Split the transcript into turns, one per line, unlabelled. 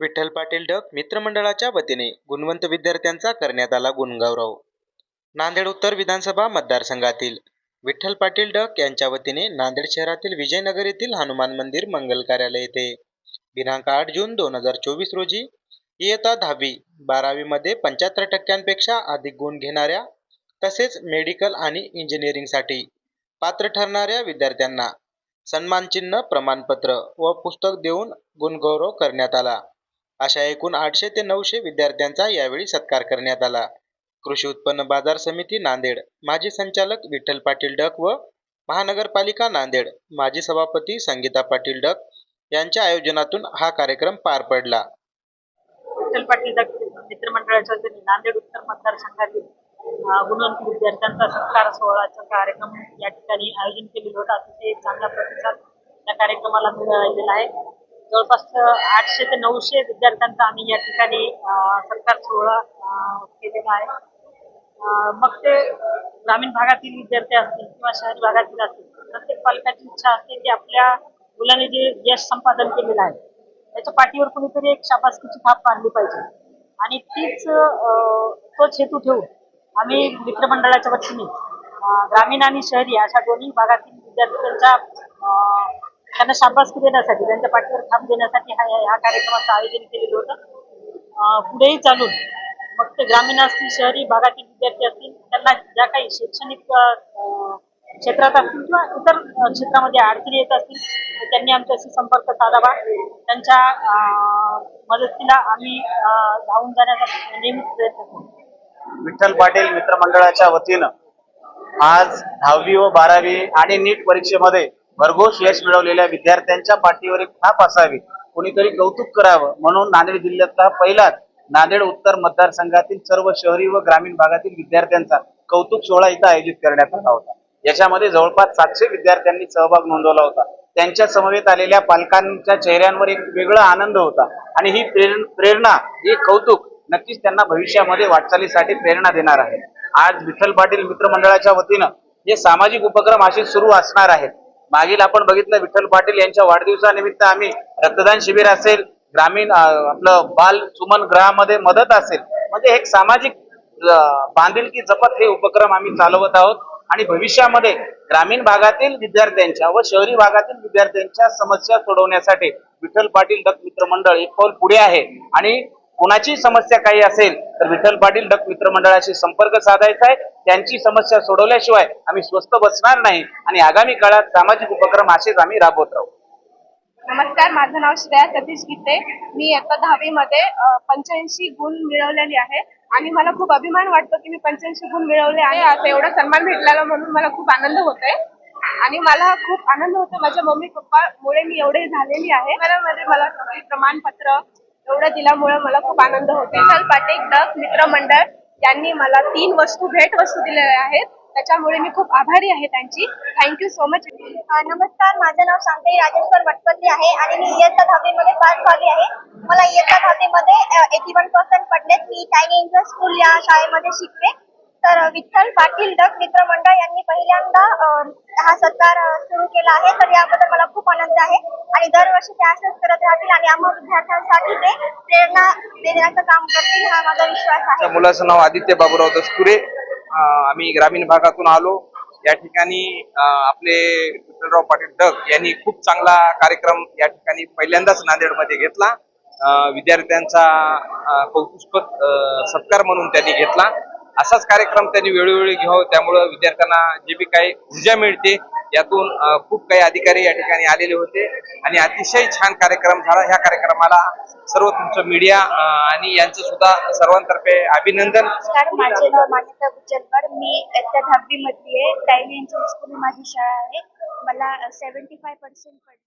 Vitthal Patil duck मित्रमंडळाच्या वतीने गुणवंत विद्यार्थ्यांचा करण्यात आला गुणगौरव. नांदेड उत्तर विधानसभा मतदारसंघातील विठ्ठल पाटील डक यांच्या वतीने नांदेड शहरातील विजयनगर येथील हनुमान मंदिर मंगल कार्यालय येथे दिनांक आठ जून दोन हजार चोवीस रोजी इयत्ता दहावी बारावीमध्ये पंच्याहत्तर टक्क्यांपेक्षा अधिक गुण घेणाऱ्या तसेच मेडिकल आणि इंजिनिअरिंगसाठी पात्र ठरणाऱ्या विद्यार्थ्यांना सन्मानचिन्ह प्रमाणपत्र व पुस्तक देऊन गुणगौरव करण्यात आला. अशा एकूण आठशे ते नऊशे विद्यार्थ्यांचा यावेळी सत्कार करण्यात आला. कृषी उत्पन्न बाजार समिती नांदेड माजी संचालक विठ्ठल पाटील डक व महानगरपालिका नांदेड माजी सभापती संगीता पाटील डक यांच्या आयोजनातून हा कार्यक्रम पार पडला.
विठ्ठल पाटील डक मित्रमंडळाच्या वतीने नांदेड उत्तर मतदारसंघातील गुणवंत विद्यार्थ्यांचा सत्कार सोहळाचा कार्यक्रम या ठिकाणी आयोजन केलेलं होतं. अतिशय चांगला प्रतिसाद त्या कार्यक्रमाला मिळालेला आहे. जवळपास आठशे ते नऊशे विद्यार्थ्यांचा आम्ही या ठिकाणी सरकार सोहळा केलेला आहे. मग ते ग्रामीण भागातील विद्यार्थी असतील किंवा शहरी भागातील असतील प्रत्येक पालकाची इच्छा असते की आपल्या मुलाने जे यश संपादन केलेलं आहे त्याच्या पाठीवर कुणीतरी एक शाबासकीची थाप मारली पाहिजे. आणि तीच अं, तोच हेतू ठेवून आम्ही मित्रमंडळाच्या वतीने ग्रामीण आणि शहरी अशा दोन्ही भागातील विद्यार्थ्यांच्या अं, त्यांना शाबासकी देण्यासाठी त्यांच्या पाठीवर थांब देण्यासाठी हा ह्या कार्यक्रमाचं आयोजन केलेलं होतं. पुढेही चालून मग ते ग्रामीण असतील शहरी भागातील विद्यार्थी असतील त्यांना ज्या काही शैक्षणिक क्षेत्रात असतील किंवा इतर क्षेत्रामध्ये अडचणी येत असतील त्यांनी आमच्याशी संपर्क साधावा त्यांच्या मदतीला आम्ही अं, धावून जाण्याचा नेहमीच प्रयत्न करू.
विठ्ठल पाटील मित्रमंडळाच्या वतीनं आज दहावी व बारावी आणि नीट परीक्षेमध्ये भरघोस यश मिळवलेल्या विद्यार्थ्यांच्या पाठीवर एक थाप असावी. कुणीतरी कौतुक करावं म्हणून नांदेड जिल्ह्यातला पहिलाच नांदेड उत्तर मतदारसंघातील सर्व शहरी व ग्रामीण भागातील विद्यार्थ्यांचा कौतुक सोहळा इथं आयोजित करण्यात आला होता. याच्यामध्ये जवळपास सातशे विद्यार्थ्यांनी सहभाग नोंदवला होता. त्यांच्या समवेत आलेल्या पालकांच्या चेहऱ्यांवर एक वेगळा आनंद होता आणि ही प्रेर- प्रेरणा हे कौतुक नक्कीच त्यांना भविष्यामध्ये वाटचालीसाठी प्रेरणा देणार आहे. आज विठ्ठल पाटील मित्रमंडळाच्या वतीनं हे सामाजिक उपक्रम असे सुरू असणार आहेत. मागील आपण बघितलं विठ्ठल पाटील यांच्या वाढदिवसानिमित्त आम्ही रक्तदान शिबिर असेल ग्रामीण आपलं बाल सुमन ग्रहामध्ये मदत असेल म्हणजे एक सामाजिक बांधिलकी जपत हे उपक्रम आम्ही चालवत आहोत. आणि भविष्यामध्ये ग्रामीण भागातील विद्यार्थ्यांच्या व शहरी भागातील विद्यार्थ्यांच्या समस्या सोडवण्यासाठी विठ्ठल पाटील दत्त मित्र मंडळ एक पाऊल पुढे आहे. आणि कोणाची समस्या काही असेल तर विठ्ठल पाटील डक मित्र मंडळाशी संपर्क साधायचा आहे. त्यांची समस्या सोडवल्याशिवाय आम्ही स्वस्त बसणार नाही आणि आगामी काळात सामाजिक उपक्रम असेच आम्ही राबवत राहू.
नमस्कार माझं नाव श्रेया सतीश गीते. मी आता दहावी मध्ये पंच्याऐंशी गुण मिळवलेली आहे आणि मला खूप अभिमान वाटतो की मी पंच्याऐंशी गुण मिळवले आहे. असं एवढा सन्मान भेटलेला म्हणून मला खूप आनंद होतोय. आणि मला खूप आनंद होतो माझ्या मम्मी पप्पा मुळे मी एवढे झालेली आहे. मला मला प्रमाणपत्र एवढं दिल्यामुळे मला खूप आनंद होतो विशाल पाटील डक मित्रमंडळ यांनी मला तीन वस्तू भेट वस्तू दिलेल्या आहेत. त्याच्यामुळे मी खूप आभारी आहे त्यांची. थँक्यू सो मच
नमस्कार माझं नाव शांतई राजेश्वर वटपल्ली आहे आणि मी इयत्ता दहावीमध्ये पास झाली आहे. मला इयत्ता दहावीमध्ये एटी वन पर्सेंट पडलेत. मी टायनी इंग्लिश स्कूल या शाळेमध्ये शिकते तर विठ्ठल पाटील डक मित्रमंडळ यांनी पहिल्यांदा हा सत्कार सुरू केला आहे. तर याबद्दल मला आणि दरवर्षी ते असंच करत राहतील आणि आम्हा विद्यार्थ्यांसाठी ते प्रेरणा देण्याचं काम करतील हा माझा विश्वास आहे.
मुलाचं नाव आदित्य बाबूराव दस्तुरे आम्ही ग्रामीण भागातून आलो. या ठिकाणी आपले विठ्ठलराव पाटील डग यांनी खूप चांगला कार्यक्रम या ठिकाणी पहिल्यांदाच नांदेडमध्ये घेतला. विद्यार्थ्यांचा कौतुस्पद सत्कार म्हणून त्यांनी घेतला. असाच कार्यक्रम त्यांनी वेळोवेळी घ्यावं. त्यामुळं विद्यार्थ्यांना जे बी काही ऊर्जा मिळते यातून खूप काही अधिकारी या ठिकाणी आलेले होते. आणि अतिशय छान कार्यक्रम झाला. ह्या कार्यक्रमाला सर्व तुमचं मीडिया आणि यांचं सुद्धा सर्वांतर्फे अभिनंदन.
नमस्कार माझे नाव मान्यता गुजरकर मी इयत्ता दहावी मध्ये आहे इंग्लिश माझी शाळा आहे. मला सेव्हन्टी फाय पर्सेंट